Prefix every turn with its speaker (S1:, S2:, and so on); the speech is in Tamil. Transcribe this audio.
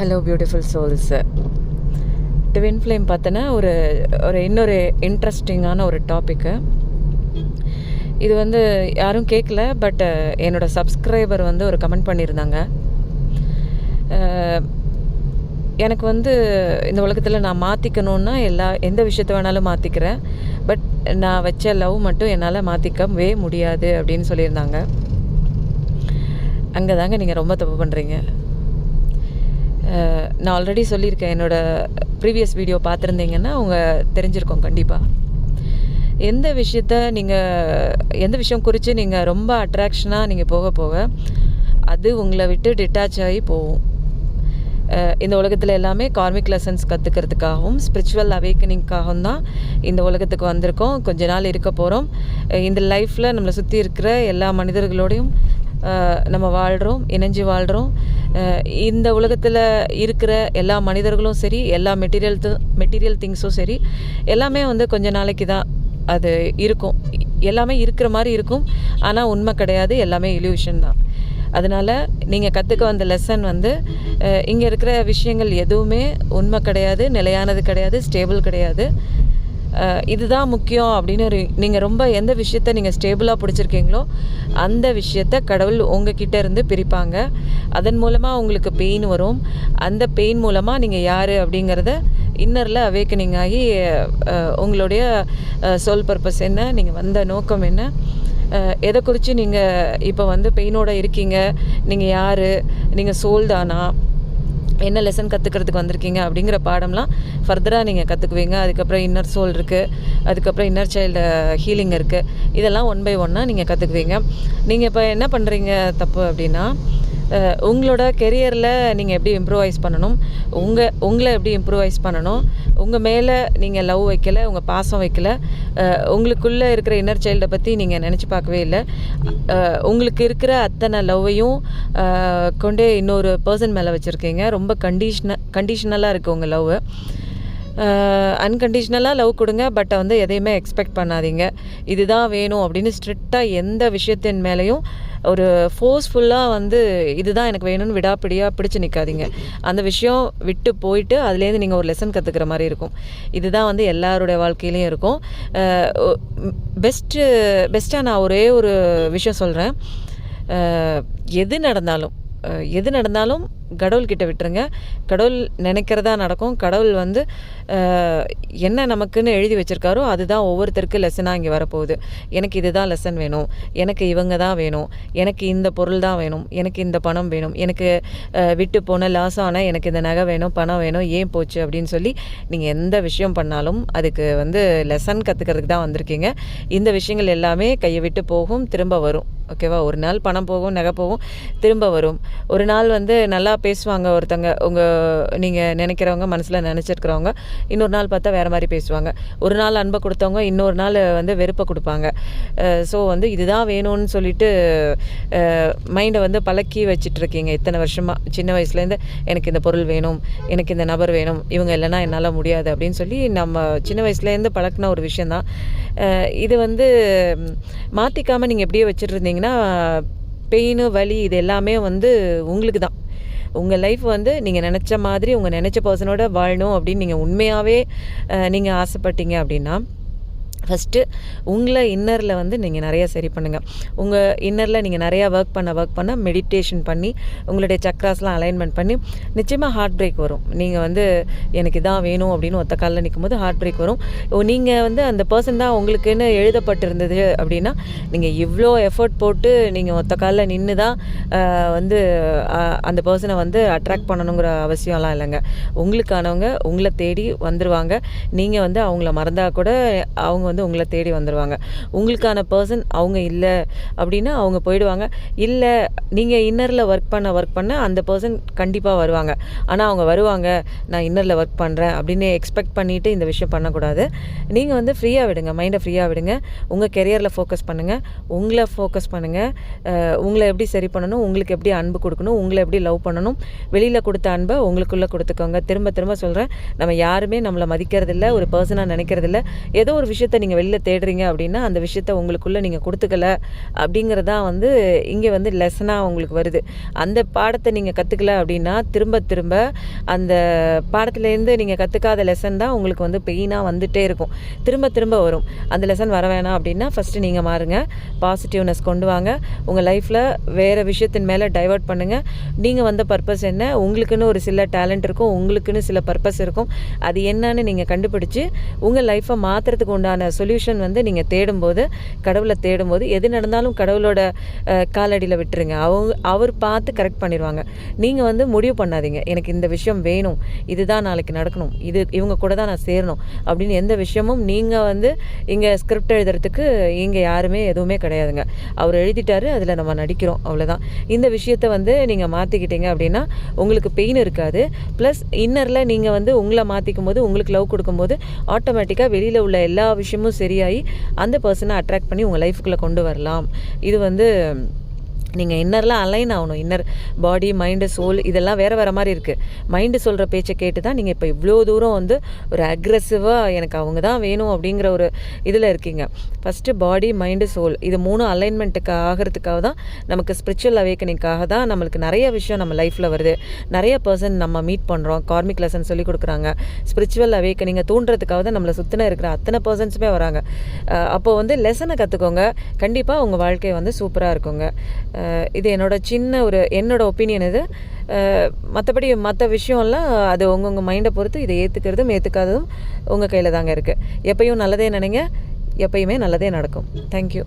S1: Hello beautiful souls twin flame பார்த்தோன்னா ஒரு ஒரு இன்னொரு இன்ட்ரெஸ்டிங்கான ஒரு டாப்பிக்கு இது வந்து யாரும் கேட்கல பட் என்னோடய சப்ஸ்கிரைபர் வந்து ஒரு கமெண்ட் பண்ணியிருந்தாங்க. எனக்கு வந்து இந்த உலகத்தில் நான் மாற்றிக்கணுன்னா எல்லா எந்த விஷயத்த வேணாலும் மாற்றிக்கிறேன் பட் நான் வச்ச லவ் மட்டும் என்னால் மாற்றிக்கவே முடியாது அப்படின்னு சொல்லியிருந்தாங்க. அங்கே தாங்க நீங்கள் ரொம்ப தப்பு பண்ணுறீங்க நான் ஆல்ரெடி சொல்லியிருக்கேன் என்னோடய ப்ரீவியஸ் வீடியோ பார்த்துருந்தீங்கன்னா அவங்க தெரிஞ்சிருக்கோம் கண்டிப்பாக எந்த விஷயத்த நீங்கள் எந்த விஷயம் குறித்து நீங்கள் ரொம்ப அட்ராக்ஷனாக நீங்கள் போக போக அது உங்களை விட்டு டிட்டாச் ஆகி போகும். இந்த உலகத்தில் எல்லாமே கார்மிக் லெசன்ஸ் கற்றுக்கிறதுக்காகவும் ஸ்பிரிச்சுவல் அவேக்கனிங்காகவும் தான் இந்த உலகத்துக்கு வந்திருக்கோம். கொஞ்ச நாள் இருக்க போகிறோம் இந்த லைஃப்பில் நம்மளை சுற்றி இருக்கிற எல்லா மனிதர்களோடையும் நம்ம வாழ்கிறோம் இணைஞ்சு வாழ்கிறோம் இந்த உலகத்தில் இருக்கிற எல்லா மனிதர்களும் சரி எல்லா மெட்டீரியல் மெட்டீரியல் திங்ஸும் சரி எல்லாமே வந்து கொஞ்ச நாளைக்கு தான் அது இருக்கும். எல்லாமே இருக்கிற மாதிரி இருக்கும். ஆனால் உண்மை கிடையாது. எல்லாமே இல்யூஷன் தான். அதனால் நீங்கள் கற்றுக்க வந்த லெசன் வந்து இங்கே இருக்கிற விஷயங்கள் எதுவுமே உண்மை கிடையாது நிலையானது கிடையாது ஸ்டேபிள் கிடையாது. இதுதான் முக்கியம் அப்படின்னு நீங்கள் ரொம்ப எந்த விஷயத்த நீங்கள் ஸ்டேபிளாக பிடிச்சிருக்கீங்களோ அந்த விஷயத்த கடவுள் உங்ககிட்ட இருந்து பிரிப்பாங்க. அதன் மூலமாக உங்களுக்கு பெயின் வரும். அந்த பெயின் மூலமாக நீங்கள் யார் அப்படிங்கிறத இன்னரில் அவேக்கனிங் ஆகி உங்களுடைய சோல் பர்பஸ் என்ன நீங்கள் வந்த நோக்கம் என்ன எதை குறித்து நீங்கள் இப்போ வந்து பெயினோட இருக்கீங்க நீங்கள் யார் நீங்கள் சோல் தானா என்ன லெசன் கற்றுக்கிறதுக்கு வந்திருக்கீங்க அப்படிங்கிற பாடம்லாம் ஃபர்தராக நீங்கள் கற்றுக்குவீங்க அதுக்கப்புறம் இன்னர் சோல் இருக்குது அதுக்கப்புறம் இன்னர் சைல்டு ஹீலிங் இருக்குது இதெல்லாம் ஒன் பை ஒன்னாக நீங்கள் கற்றுக்குவீங்க நீங்கள் இப்போ என்ன பண்ணுறீங்க தப்பு அப்படின்னா உங்களோட கெரியரில் நீங்கள் எப்படி இம்ப்ரூவைஸ் பண்ணணும்? உங்கள் உங்களை எப்படி இம்ப்ரூவைஸ் பண்ணணும்? உங்கள் மேலே நீங்கள் லவ் வைக்கலை உங்கள் பாசம் வைக்கல உங்களுக்குள்ளே இருக்கிற இன்னர் சைல்டை பற்றி நீங்கள் நினச்சி பார்க்கவே இல்லை. உங்களுக்கு இருக்கிற அத்தனை லவ்வையும் கொண்டே இன்னொரு பர்சன் மேலே வச்சுருக்கீங்க. ரொம்ப கண்டிஷன கண்டிஷ்னலாக இருக்குது உங்கள் லவ் அன்கண்டிஷ்னலாக லவ் கொடுங்க பட் வந்து எதையுமே எக்ஸ்பெக்ட் பண்ணாதீங்க. இதுதான் வேணும் அப்படின்னு ஸ்ட்ரிக்டாக எந்த விஷயத்தின் மேலேயும் ஒரு ஃபோர்ஸ்ஃபுல்லாக வந்து இதுதான் எனக்கு வேணும்னு விடாப்பிடியாக பிடிச்சு நிற்காதீங்க அந்த விஷயம் விட்டு போயிட்டு அதுலேருந்து நீங்கள் ஒரு லெசன் கற்றுக்கிற மாதிரி இருக்கும். இதுதான் வந்து எல்லாருடைய வாழ்க்கையிலையும் இருக்கும். பெஸ்ட்டு பெஸ்ட்டாக நான் ஒரே ஒரு விஷயம் சொல்கிறேன் எது நடந்தாலும் எது நடந்தாலும் கடவுள்கிட்ட விட்டுருங்க. கடவுள் நினைக்கிறதா நடக்கும். கடவுள் வந்து என்ன நமக்குன்னு எழுதி வச்சுருக்காரோ அதுதான் ஒவ்வொருத்தருக்கு லெசனாக இங்கே வரப்போகுது. எனக்கு இதுதான் லெசன் வேணும். எனக்கு இவங்க தான் வேணும். எனக்கு இந்த பொருள் தான் வேணும். எனக்கு இந்த பணம் வேணும். எனக்கு விட்டு போன லாஸ் ஆனால் எனக்கு இந்த நகை வேணும் பணம் வேணும் ஏன் போச்சு அப்படின்னு சொல்லி நீங்கள் எந்த விஷயம் பண்ணாலும் அதுக்கு வந்து லெசன் கற்றுக்கிறதுக்கு தான் வந்திருக்கீங்க. இந்த விஷயங்கள் எல்லாமே கையை விட்டு போகும் திரும்ப வரும். ஓகேவா ஒரு நாள் பணம் போகும் நகை போகும் திரும்ப வரும். ஒரு நாள் வந்து நல்லா பேசுவாங்க ஒருத்தங்க. உங்கள் நீங்கள் நினைக்கிறவங்க மனசில் நினச்சிருக்கிறவங்க இன்னொரு நாள் பார்த்தா வேறு மாதிரி பேசுவாங்க. ஒரு நாள் அன்பை கொடுத்தவங்க இன்னொரு நாள் வந்து வெறுப்பை கொடுப்பாங்க. ஸோ வந்து இதுதான் வேணும்னு சொல்லிட்டு மைண்டை வந்து பழக்கி வச்சிட்ருக்கீங்க இத்தனை வருஷமாக சின்ன வயசுலேருந்து எனக்கு இந்த பொருள் வேணும் எனக்கு இந்த நபர் வேணும் இவங்க இல்லைன்னா என்னால் முடியாது அப்படின்னு சொல்லி நம்ம சின்ன வயசுலேருந்து பழக்கின ஒரு விஷயந்தான் இது வந்து மாற்றிக்காமல் நீங்கள் எப்படியே வச்சுட்டு இருந்தீங்கன்னா பெயின் வலி இது எல்லாமே வந்து உங்களுக்கு தான் உங்கள் லைஃப் வந்து நீங்கள் நினச்ச மாதிரி உங்கள் நினச்ச பர்சனோட வாழணும் அப்படின்னு நீங்கள் உண்மையாகவே நீங்கள் ஆசைப்பட்டீங்க அப்படின்னா ஃபஸ்ட்டு உங்களை இன்னரில் வந்து நீங்கள் நிறையா சரி பண்ணுங்கள் உங்கள் இன்னரில் நீங்கள் நிறையா ஒர்க் பண்ண ஒர்க் பண்ண மெடிடேஷன் பண்ணி உங்களுடைய சக்ராஸ்லாம் அலைன்மெண்ட் பண்ணி நிச்சயமாக ஹார்ட் பிரேக் வரும். நீங்கள் வந்து எனக்கு இதான் வேணும் அப்படின்னு ஒத்த காலில் நிற்கும் போது ஹார்ட் பிரேக் வரும் நீங்கள் வந்து அந்த பர்சன் தான் உங்களுக்குன்னு எழுதப்பட்டிருந்தது அப்படின்னா நீங்கள் இவ்வளோ எஃபர்ட் போட்டு நீங்கள் ஒத்த காலில் நின்று தான் வந்து அந்த பர்சனை வந்து அட்ராக்ட் பண்ணணுங்கிற அவசியம்லாம் இல்லைங்க. உங்களுக்கானவங்க உங்களை தேடி வந்துடுவாங்க நீங்கள் வந்து அவங்கள மறந்தால் கூட அவங்க வந்து உங்களை தேடி வந்துடுவாங்க உங்களுக்கான பர்சன் அவங்க இல்லை அப்படின்னா அவங்க போயிடுவாங்க. இல்லை நீங்கள் இன்னரில் ஒர்க் பண்ண ஒர்க் பண்ண அந்த பர்சன் கண்டிப்பாக வருவாங்க. ஆனால் அவங்க வருவாங்க நான் இன்னரில் ஒர்க் பண்ணுறேன் அப்படின்னு எக்ஸ்பெக்ட் பண்ணிவிட்டு இந்த விஷயம் பண்ணக்கூடாது. நீங்கள் வந்து ஃப்ரீயாக விடுங்க மைண்டை ஃப்ரீயாக விடுங்க. உங்கள் கெரியரில் ஃபோக்கஸ் பண்ணுங்கள் உங்களை ஃபோக்கஸ் பண்ணுங்கள் உங்களை எப்படி சரி பண்ணணும் உங்களுக்கு எப்படி அன்பு கொடுக்கணும் உங்களை எப்படி லவ் பண்ணணும் வெளியில் கொடுத்த அன்பை உங்களுக்குள்ளே கொடுத்துக்கோங்க. திரும்ப திரும்ப சொல்கிறேன் நம்ம யாருமே நம்மளை மதிக்கிறதில்ல ஒரு பர்சனாக நினைக்கிறதில்ல. ஏதோ ஒரு விஷயத்தை நீங்கள் வெளியில் தேடுறீங்க அப்படின்னா அந்த விஷயத்த உங்களுக்குள்ளே நீங்கள் கொடுத்துக்கல அப்படிங்கிறதான் வந்து இங்கே வந்து லெசனாக உங்களுக்கு வருது. அந்த பாடத்தை நீங்கள் கற்றுக்கல அப்படின்னா திரும்ப திரும்ப அந்த பாடத்துலேருந்து நீங்கள் கற்றுக்காத லெசன் தான் உங்களுக்கு வந்து பெயினாக வந்துகிட்டே இருக்கும். திரும்ப திரும்ப வரும். அந்த லெசன் வர வேணாம் அப்படின்னா ஃபஸ்ட்டு நீங்கள் மாறுங்க. பாசிட்டிவ்னஸ் கொண்டு வாங்க. உங்கள் லைஃப்பில் வேறு விஷயத்தின் மேலே டைவர்ட் பண்ணுங்கள் நீங்கள் வந்த பர்பஸ் என்ன? உங்களுக்குன்னு ஒரு சில டேலண்ட் இருக்கும். உங்களுக்குன்னு சில பர்பஸ் இருக்கும். அது என்னன்னு நீங்கள் கண்டுபிடிச்சி உங்கள் லைஃப்பை மாற்றுறதுக்கு உண்டான சொல்யூஷன் வந்து நீங்கள் தேடும்போது கடவுளை தேடும்போது எது நடந்தாலும் கடவுளோட காலடியில் விட்டுருங்க. அவங்க அவர் பார்த்து கரெக்ட் பண்ணிடுவாங்க நீங்கள் வந்து முடிவு பண்ணாதீங்க. எனக்கு இந்த விஷயம் வேணும். இதுதான் நாளைக்கு நடக்கணும். இது இவங்க கூட தான் நான் சேரணும். அப்படின்னு எந்த விஷயமும் நீங்கள் வந்து இங்கே ஸ்கிரிப்ட் எழுதுறதுக்கு இங்கே யாருமே எதுவுமே கிடையாதுங்க. அவர் எழுதிட்டாரு அதில் நம்ம நடிக்கிறோம். அவ்வளோதான் இந்த விஷயத்த வந்து நீங்கள் மாற்றிக்கிட்டீங்க அப்படின்னா உங்களுக்கு பெயின் இருக்காது. ப்ளஸ் இன்னரில் நீங்கள் வந்து உங்களை மாற்றிக்கும் போது உங்களுக்கு லவ் கொடுக்கும்போது ஆட்டோமேட்டிக்காக வெளியில் உள்ள எல்லா விஷயமும் சரியாகி அந்த பர்சனை அட்ராக்ட் பண்ணி உங்கள் லைஃப்குள்ளே கொண்டு வரலாம். இது வந்து நீங்கள் இன்னர்லாம் அலைன் ஆகணும். இன்னர் பாடி மைண்டு சோல் இதெல்லாம் வேறு வேறு மாதிரி இருக்குது மைண்டு சொல்கிற பேச்சை கேட்டு தான் நீங்கள் இப்போ இவ்வளோ தூரம் வந்து ஒரு அக்ரெசிவாக எனக்கு அவங்க தான் வேணும் அப்படிங்கிற ஒரு இதில் இருக்கீங்க. ஃபஸ்ட்டு பாடி மைண்டு சோல் இது மூணு அலைன்மெண்ட்டுக்கு ஆகிறதுக்காக தான் நமக்கு ஸ்பிரிச்சுவல் அவேக்கனிங்காக தான் நம்மளுக்கு நிறைய விஷயம் நம்ம லைஃப்பில் வருது. நிறைய பர்சன் நம்ம மீட் பண்ணுறோம் கார்மிக் லெசன் சொல்லி கொடுக்குறாங்க. ஸ்பிரிச்சுவல் அவேக்கனிங்கை தூண்டுறதுக்காக தான் நம்மளை சுற்றின இருக்கிற அத்தனை பர்சன்ஸுமே வராங்க. அப்போது வந்து லெசனை கற்றுக்கோங்க கண்டிப்பாக உங்கள் வாழ்க்கை வந்து சூப்பராக இருக்குங்க. இது என்னோட சின்ன ஒரு என்னோட ஒப்பீனியன் இது. மற்றபடி மற்ற விஷயம்லாம் அது உங்கவுங்க மைண்டை பொறுத்து இதை ஏற்றுக்கிறதும் ஏற்றுக்காததும் உங்கள் கையில் தாங்க இருக்குது எப்பயும் நல்லதே நினைங்க எப்பயுமே நல்லதே நடக்கும். தேங்க்யூ